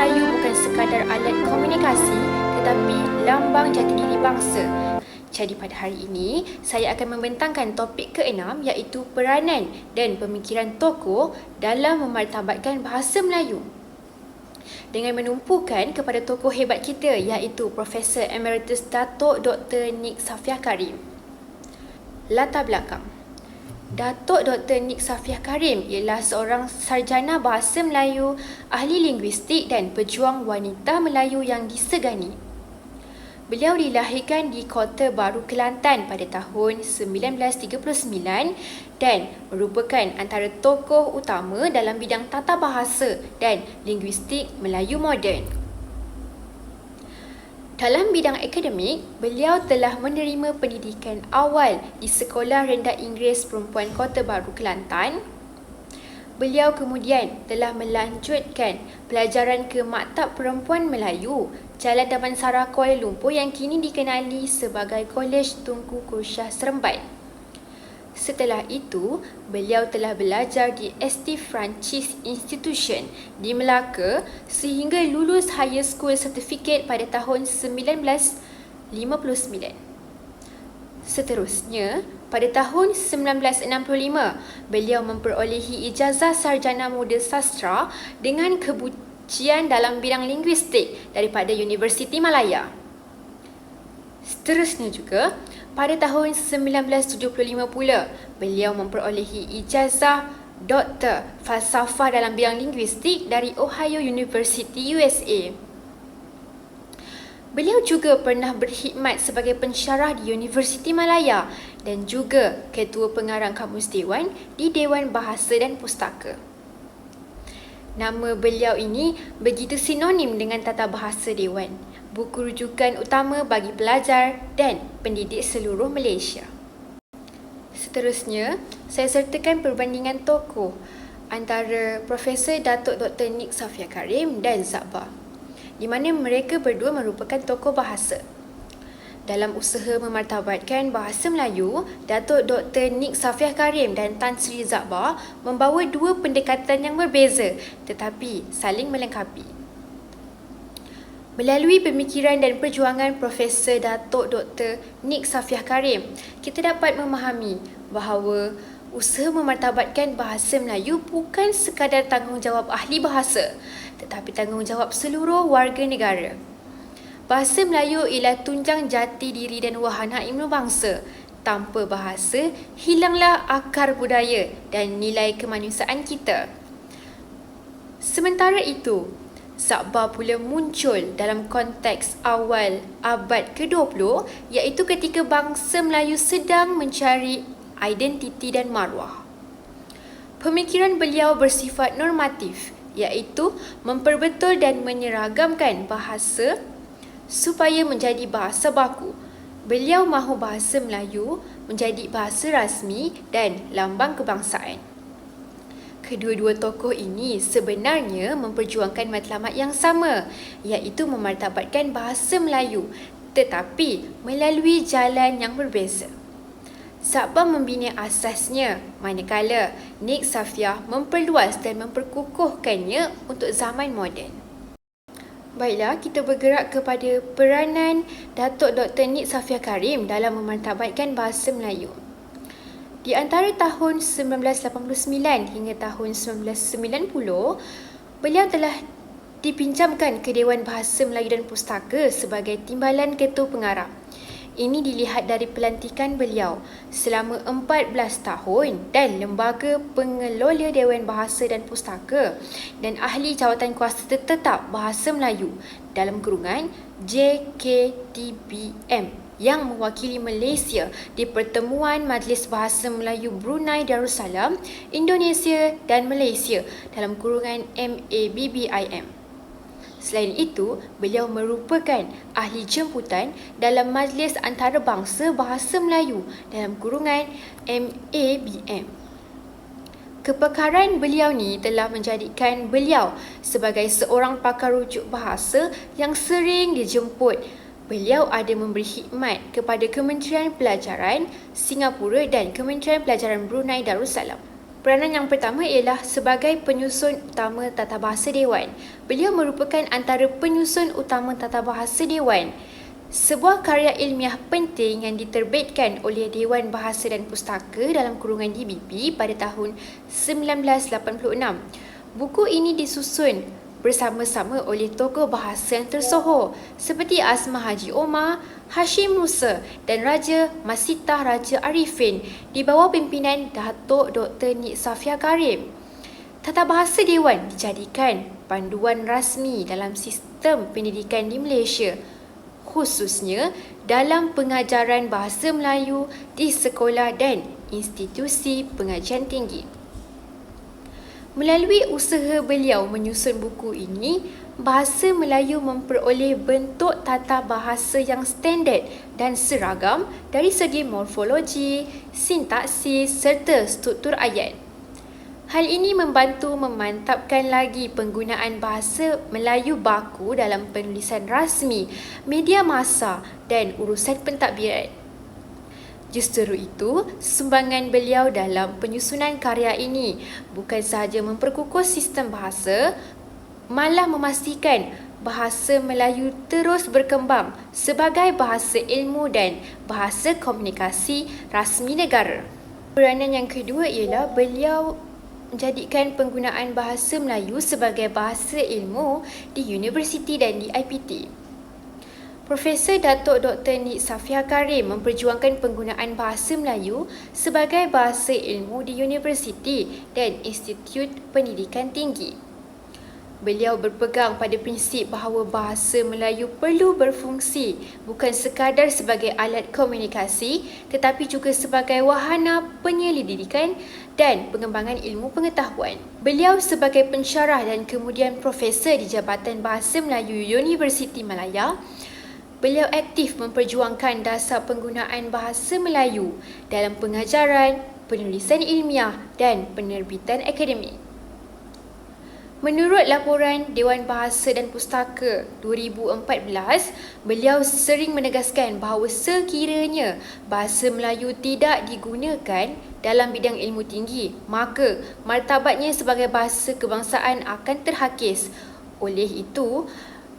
Melayu bukan sekadar alat komunikasi tetapi lambang jati diri bangsa. Jadi pada hari ini, saya akan membentangkan topik keenam iaitu peranan dan pemikiran tokoh dalam memartabatkan bahasa Melayu. Dengan menumpukan kepada tokoh hebat kita iaitu Profesor Emeritus Datuk Dr. Nik Safiah Karim. Latar belakang Datuk Dr. Nik Safiah Karim ialah seorang sarjana bahasa Melayu, ahli linguistik dan pejuang wanita Melayu yang disegani. Beliau dilahirkan di Kota Baru Kelantan pada tahun 1939 dan merupakan antara tokoh utama dalam bidang tata bahasa dan linguistik Melayu moden. Dalam bidang akademik, beliau telah menerima pendidikan awal di Sekolah Rendah Inggeris Perempuan Kota Baru Kelantan Beliau kemudian telah melanjutkan pelajaran ke Maktab Perempuan Melayu Jalan Damansara Kuala Lumpur yang kini dikenali sebagai Kolej Tunku Kursyah Seremban. Setelah itu, beliau telah belajar di ST Francis Institution di Melaka sehingga lulus Higher School Certificate pada tahun 1959. Seterusnya, pada tahun 1965, beliau memperolehi ijazah sarjana muda sastra dengan kebucian dalam bidang linguistik daripada Universiti Malaya. Seterusnya juga, pada tahun 1975 pula, beliau memperolehi ijazah Doktor Falsafah dalam bidang linguistik dari Ohio University, USA. Beliau juga pernah berkhidmat sebagai pensyarah di Universiti Malaya dan juga Ketua Pengarang Kamus Dewan di Dewan Bahasa dan Pustaka. Nama beliau ini begitu sinonim dengan tata bahasa Dewan, buku rujukan utama bagi pelajar dan pendidik seluruh Malaysia. Seterusnya, saya sertakan perbandingan tokoh antara Profesor Datuk Dr. Nik Safia Karim dan Zabah di mana mereka berdua merupakan tokoh bahasa. Dalam usaha memartabatkan bahasa Melayu, Datuk Dr. Nik Safiah Karim dan Tan Sri Zakbar membawa dua pendekatan yang berbeza tetapi saling melengkapi. Melalui pemikiran dan perjuangan Profesor Datuk Dr. Nik Safiah Karim, kita dapat memahami bahawa usaha memartabatkan bahasa Melayu bukan sekadar tanggungjawab ahli bahasa tetapi tanggungjawab seluruh warga negara. Bahasa Melayu ialah tunjang jati diri dan wahana ilmu bangsa. Tanpa bahasa, hilanglah akar budaya dan nilai kemanusiaan kita. Sementara itu, Sabah pula muncul dalam konteks awal abad ke-20 iaitu ketika bangsa Melayu sedang mencari identiti dan maruah. Pemikiran beliau bersifat normatif iaitu memperbetul dan menyeragamkan bahasa supaya menjadi bahasa baku. Beliau mahu bahasa Melayu menjadi bahasa rasmi dan lambang kebangsaan. Kedua-dua tokoh ini sebenarnya memperjuangkan matlamat yang sama iaitu memartabatkan bahasa Melayu tetapi melalui jalan yang berbeza. Sabah membina asasnya manakala Nik Safiah memperluas dan memperkukuhkannya untuk zaman moden. Baiklah, kita bergerak kepada peranan Datuk Dr. Nik Safiah Karim dalam memartabatkan bahasa Melayu. Di antara tahun 1989 hingga tahun 1990, beliau telah dipinjamkan ke Dewan Bahasa Melayu dan Pustaka sebagai Timbalan Ketua Pengarah. Ini dilihat dari pelantikan beliau selama 14 tahun dan Lembaga Pengelola Dewan Bahasa dan Pustaka dan Ahli Jawatan Kuasa Tetap Bahasa Melayu dalam kurungan JKTBM yang mewakili Malaysia di pertemuan Majlis Bahasa Melayu Brunei Darussalam, Indonesia dan Malaysia dalam kurungan MABBIM. Selain itu, beliau merupakan ahli jemputan dalam Majlis Antarabangsa Bahasa Melayu dalam kurungan MABM. Kepakaran beliau ni telah menjadikan beliau sebagai seorang pakar rujuk bahasa yang sering dijemput. Beliau ada memberi khidmat kepada Kementerian Pelajaran Singapura dan Kementerian Pelajaran Brunei Darussalam. Peranan yang pertama ialah sebagai penyusun utama Tata Bahasa Dewan. Beliau merupakan antara penyusun utama Tata Bahasa Dewan. Sebuah karya ilmiah penting yang diterbitkan oleh Dewan Bahasa dan Pustaka dalam kurungan DBP pada tahun 1986. Buku ini disusun bersama-sama oleh tokoh bahasa yang tersohor seperti Asma Haji Omar, Hashim Musa dan Raja Masitah Raja Arifin di bawah pimpinan Datuk Dr. Nik Safia Karim. Tata Bahasa Dewan dijadikan panduan rasmi dalam sistem pendidikan di Malaysia khususnya dalam pengajaran bahasa Melayu di sekolah dan institusi pengajian tinggi. Melalui usaha beliau menyusun buku ini, bahasa Melayu memperoleh bentuk tata bahasa yang standard dan seragam dari segi morfologi, sintaksis serta struktur ayat. Hal ini membantu memantapkan lagi penggunaan bahasa Melayu baku dalam penulisan rasmi, media masa dan urusan pentadbiran. Justru itu, sumbangan beliau dalam penyusunan karya ini bukan sahaja memperkukuh sistem bahasa, malah memastikan bahasa Melayu terus berkembang sebagai bahasa ilmu dan bahasa komunikasi rasmi negara. Peranan yang kedua ialah beliau menjadikan penggunaan bahasa Melayu sebagai bahasa ilmu di universiti dan di IPT. Profesor Datuk Dr. Nik Safia Karim memperjuangkan penggunaan bahasa Melayu sebagai bahasa ilmu di universiti dan institut pendidikan tinggi. Beliau berpegang pada prinsip bahawa bahasa Melayu perlu berfungsi bukan sekadar sebagai alat komunikasi tetapi juga sebagai wahana penyelidikan dan pengembangan ilmu pengetahuan. Beliau sebagai pensyarah dan kemudian profesor di Jabatan Bahasa Melayu Universiti Malaya, beliau aktif memperjuangkan dasar penggunaan bahasa Melayu dalam pengajaran, penulisan ilmiah dan penerbitan akademik. Menurut laporan Dewan Bahasa dan Pustaka 2014, beliau sering menegaskan bahawa sekiranya bahasa Melayu tidak digunakan dalam bidang ilmu tinggi, maka martabatnya sebagai bahasa kebangsaan akan terhakis. Oleh itu,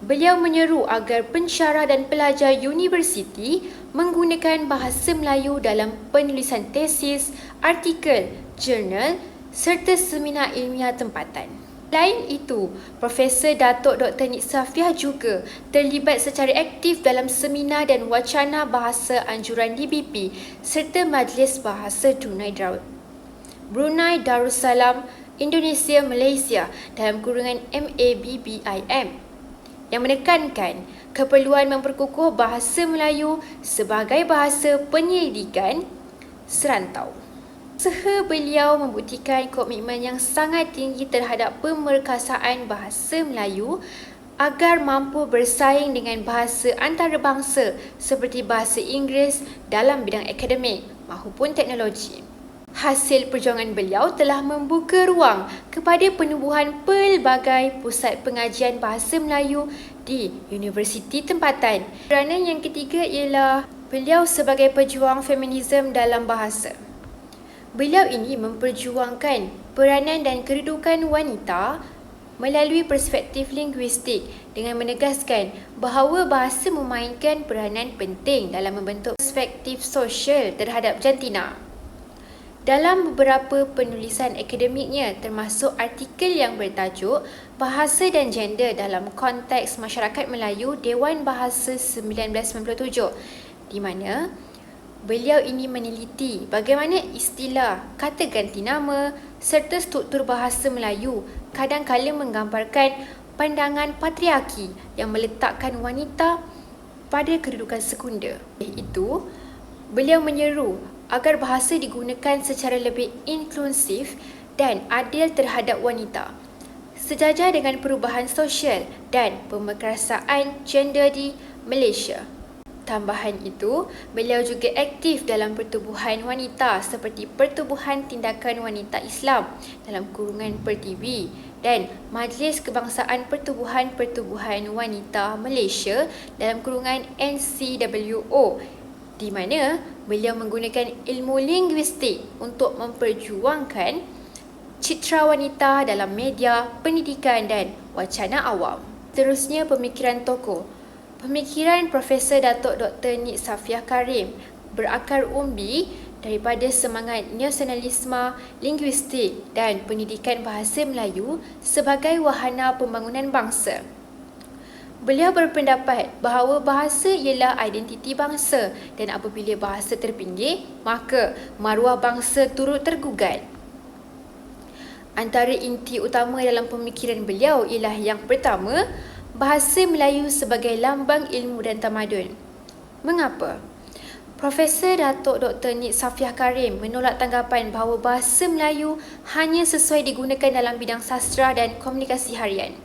beliau menyeru agar pensyarah dan pelajar universiti menggunakan bahasa Melayu dalam penulisan tesis, artikel, jurnal serta seminar ilmiah tempatan. Selain itu, Profesor Datuk Dr. Nik Safiah juga terlibat secara aktif dalam seminar dan wacana bahasa anjuran DBP serta Majlis Bahasa Brunei, Dar Brunei Darussalam Indonesia Malaysia dalam kurungan MABBIM yang menekankan keperluan memperkukuh bahasa Melayu sebagai bahasa penyelidikan serantau. Usaha beliau membuktikan komitmen yang sangat tinggi terhadap pemerkasaan bahasa Melayu agar mampu bersaing dengan bahasa antarabangsa seperti bahasa Inggeris dalam bidang akademik maupun teknologi. Hasil perjuangan beliau telah membuka ruang kepada penubuhan pelbagai pusat pengajian bahasa Melayu di universiti tempatan. Peranan yang ketiga ialah beliau sebagai pejuang feminisme dalam bahasa. Beliau ini memperjuangkan peranan dan kedudukan wanita melalui perspektif linguistik dengan menegaskan bahawa bahasa memainkan peranan penting dalam membentuk perspektif sosial terhadap jantina. Dalam beberapa penulisan akademiknya termasuk artikel yang bertajuk Bahasa dan Gender dalam Konteks Masyarakat Melayu Dewan Bahasa 1997 di mana beliau ini meneliti bagaimana istilah kata ganti nama serta struktur bahasa Melayu kadang-kala menggambarkan pandangan patriarki yang meletakkan wanita pada kedudukan sekunder. Itu, beliau menyeru agar bahasa digunakan secara lebih inklusif dan adil terhadap wanita. Sejajar dengan perubahan sosial dan pemerkasaan gender di Malaysia. Tambahan itu, beliau juga aktif dalam pertubuhan wanita seperti Pertubuhan Tindakan Wanita Islam dalam kurungan Pertiwi dan Majlis Kebangsaan Pertubuhan Pertubuhan Wanita Malaysia dalam kurungan NCWO di mana beliau menggunakan ilmu linguistik untuk memperjuangkan citra wanita dalam media, pendidikan dan wacana awam. Terusnya pemikiran tokoh. Pemikiran Profesor Datuk Dr. Nik Safiah Karim berakar umbi daripada semangat nasionalisme, linguistik dan pendidikan bahasa Melayu sebagai wahana pembangunan bangsa. Beliau berpendapat bahawa bahasa ialah identiti bangsa dan apabila bahasa terpinggir, maka maruah bangsa turut tergugat. Antara inti utama dalam pemikiran beliau ialah yang pertama, bahasa Melayu sebagai lambang ilmu dan tamadun. Mengapa? Profesor Datuk Dr. Nik Safiah Karim menolak tanggapan bahawa bahasa Melayu hanya sesuai digunakan dalam bidang sastra dan komunikasi harian.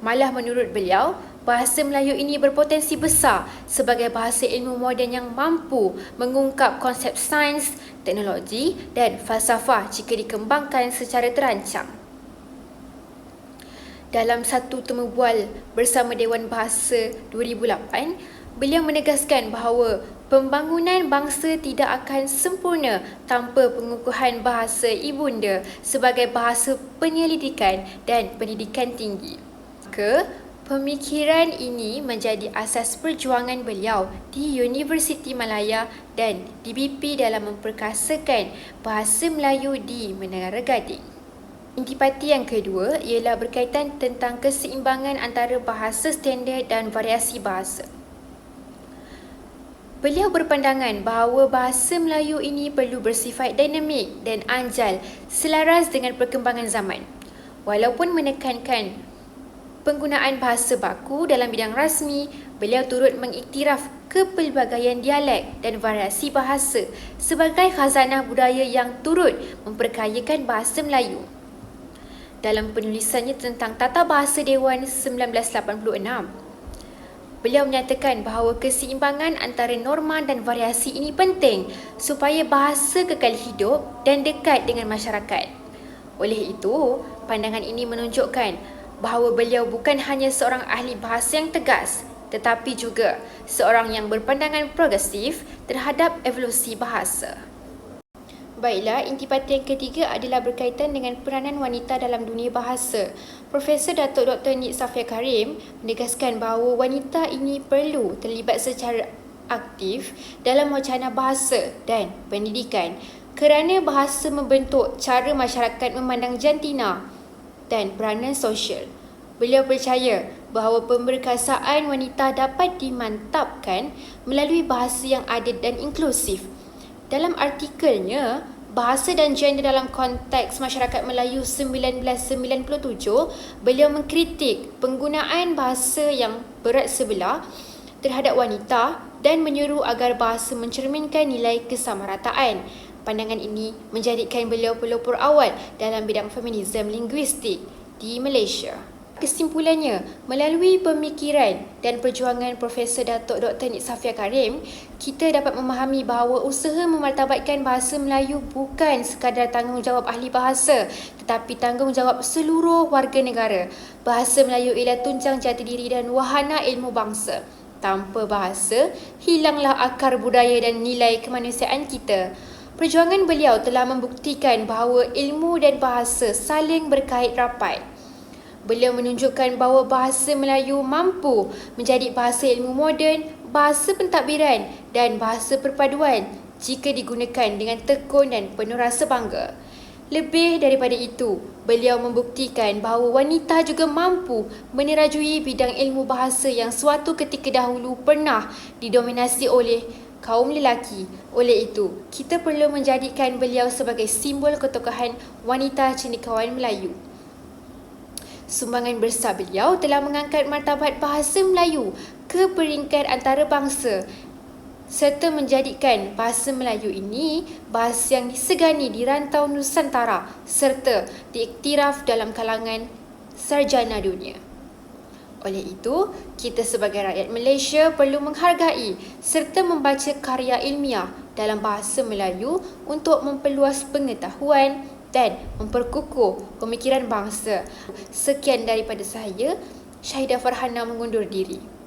Malah menurut beliau, bahasa Melayu ini berpotensi besar sebagai bahasa ilmu moden yang mampu mengungkap konsep sains, teknologi dan falsafah jika dikembangkan secara terancang. Dalam satu temu bual bersama Dewan Bahasa 2008, beliau menegaskan bahawa Pembangunan bangsa tidak akan sempurna tanpa pengukuhan bahasa ibunda sebagai bahasa penyelidikan dan pendidikan tinggi. Ke pemikiran ini menjadi asas perjuangan beliau di Universiti Malaya dan DBP dalam memperkasakan bahasa Melayu di Menara Gading. Intipati yang kedua ialah berkaitan tentang keseimbangan antara bahasa standard dan variasi bahasa. Beliau berpandangan bahawa bahasa Melayu ini perlu bersifat dinamik dan anjal selaras dengan perkembangan zaman. Walaupun menekankan penggunaan bahasa baku dalam bidang rasmi, beliau turut mengiktiraf kepelbagaian dialek dan variasi bahasa sebagai khazanah budaya yang turut memperkayakan bahasa Melayu. Dalam penulisannya tentang Tata Bahasa Dewan 1986, Beliau menyatakan bahawa keseimbangan antara norma dan variasi ini penting supaya bahasa kekal hidup dan dekat dengan masyarakat. Oleh itu, pandangan ini menunjukkan bahawa beliau bukan hanya seorang ahli bahasa yang tegas tetapi juga seorang yang berpandangan progresif terhadap evolusi bahasa. Baiklah, intipati yang ketiga adalah berkaitan dengan peranan wanita dalam dunia bahasa. Profesor Datuk Dr. Nik Safia Karim menegaskan bahawa wanita ini perlu terlibat secara aktif dalam wacana bahasa dan pendidikan kerana bahasa membentuk cara masyarakat memandang jantina dan peranan sosial. Beliau percaya bahawa pemberkasaan wanita dapat dimantapkan melalui bahasa yang adil dan inklusif dalam artikelnya, Bahasa dan Gender dalam Konteks Masyarakat Melayu 1997, beliau mengkritik penggunaan bahasa yang berat sebelah terhadap wanita dan menyuruh agar bahasa mencerminkan nilai kesamarataan. Pandangan ini menjadikan beliau pelopor awal dalam bidang feminisme linguistik di Malaysia. Kesimpulannya, melalui pemikiran dan perjuangan Profesor Datuk Dr. Nik Safia Karim, kita dapat memahami bahawa usaha memartabatkan bahasa Melayu bukan sekadar tanggungjawab ahli bahasa tetapi tanggungjawab seluruh warga negara. Bahasa Melayu ialah tunjang jati diri dan wahana ilmu bangsa. Tanpa bahasa, hilanglah akar budaya dan nilai kemanusiaan kita. Perjuangan beliau telah membuktikan bahawa ilmu dan bahasa saling berkait rapat. Beliau menunjukkan bahawa bahasa Melayu mampu menjadi bahasa ilmu moden, bahasa pentadbiran dan bahasa perpaduan jika digunakan dengan tekun dan penuh rasa bangga. Lebih daripada itu, beliau membuktikan bahawa wanita juga mampu menerajui bidang ilmu bahasa yang suatu ketika dahulu pernah didominasi oleh kaum lelaki. Oleh itu, kita perlu menjadikan beliau sebagai simbol ketokohan wanita cendekiawan Melayu. Sumbangan besar beliau telah mengangkat martabat bahasa Melayu ke peringkat antarabangsa serta menjadikan bahasa Melayu ini bahasa yang disegani di rantau Nusantara serta diiktiraf dalam kalangan sarjana dunia. Oleh itu, kita sebagai rakyat Malaysia perlu menghargai serta membaca karya ilmiah dalam bahasa Melayu untuk memperluas pengetahuan dan memperkukuh pemikiran bangsa. Sekian daripada saya, Syahidah Farhana mengundur diri.